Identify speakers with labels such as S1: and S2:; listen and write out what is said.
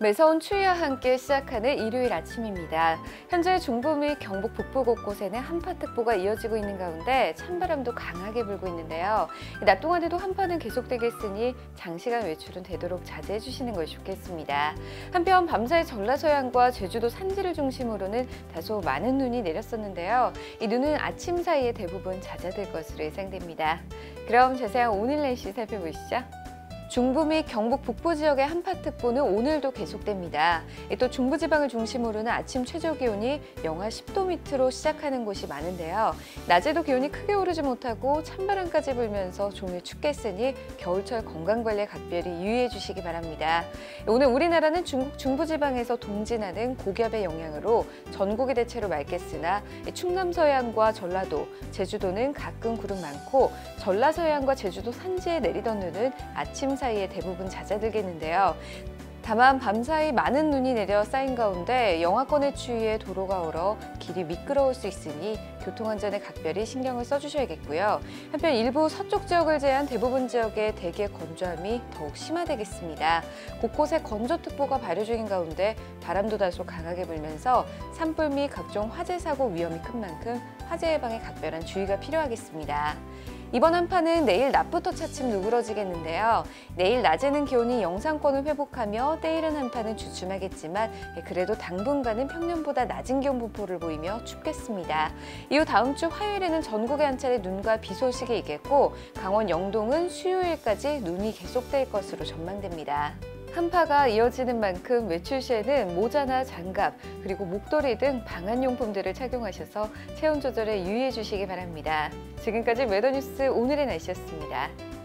S1: 매서운 추위와 함께 시작하는 일요일 아침입니다. 현재 중부 및 경북 북부 곳곳에는 한파특보가 이어지고 있는 가운데 찬바람도 강하게 불고 있는데요. 낮 동안에도 한파는 계속되겠으니 장시간 외출은 되도록 자제해 주시는 것이 좋겠습니다. 한편 밤사이 전라서양과 제주도 산지를 중심으로는 다소 많은 눈이 내렸었는데요. 이 눈은 아침 사이에 대부분 잦아들 것으로 예상됩니다. 그럼 자세한 오늘 날씨 살펴보시죠. 중부 및 경북 북부 지역의 한파특보는 오늘도 계속됩니다. 또 중부지방을 중심으로는 아침 최저 기온이 영하 10도 밑으로 시작하는 곳이 많은데요. 낮에도 기온이 크게 오르지 못하고 찬바람까지 불면서 종일 춥겠으니 겨울철 건강관리에 각별히 유의해 주시기 바랍니다. 오늘 우리나라는 중국 중부지방에서 동진하는 고기압의 영향으로 전국이 대체로 맑겠으나 충남 서해안과 전라도, 제주도는 가끔 구름 많고 전라 서해안과 제주도 산지에 내리던 눈은 아침 사이에 대부분 잦아들겠는데요. 다만 밤사이 많은 눈이 내려 쌓인 가운데 영하권의 추위에 도로가 얼어 길이 미끄러울 수 있으니 교통안전에 각별히 신경을 써주셔야겠고요. 한편 일부 서쪽 지역을 제한 대부분 지역의 대기의 건조함이 더욱 심화되겠습니다. 곳곳에 건조특보가 발효 중인 가운데 바람도 다소 강하게 불면서 산불 및 각종 화재 사고 위험이 큰 만큼 화재 예방에 각별한 주의가 필요하겠습니다. 이번 한파는 내일 낮부터 차츰 누그러지겠는데요. 내일 낮에는 기온이 영상권을 회복하며 때이른 한파는 주춤하겠지만 그래도 당분간은 평년보다 낮은 기온 분포를 보이며 춥겠습니다. 이후 다음 주 화요일에는 전국에 한 차례 눈과 비 소식이 있겠고 강원 영동은 수요일까지 눈이 계속될 것으로 전망됩니다. 한파가 이어지는 만큼 외출 시에는 모자나 장갑 그리고 목도리 등 방한용품들을 착용하셔서 체온 조절에 유의해 주시기 바랍니다. 지금까지 웨더뉴스 오늘의 날씨였습니다.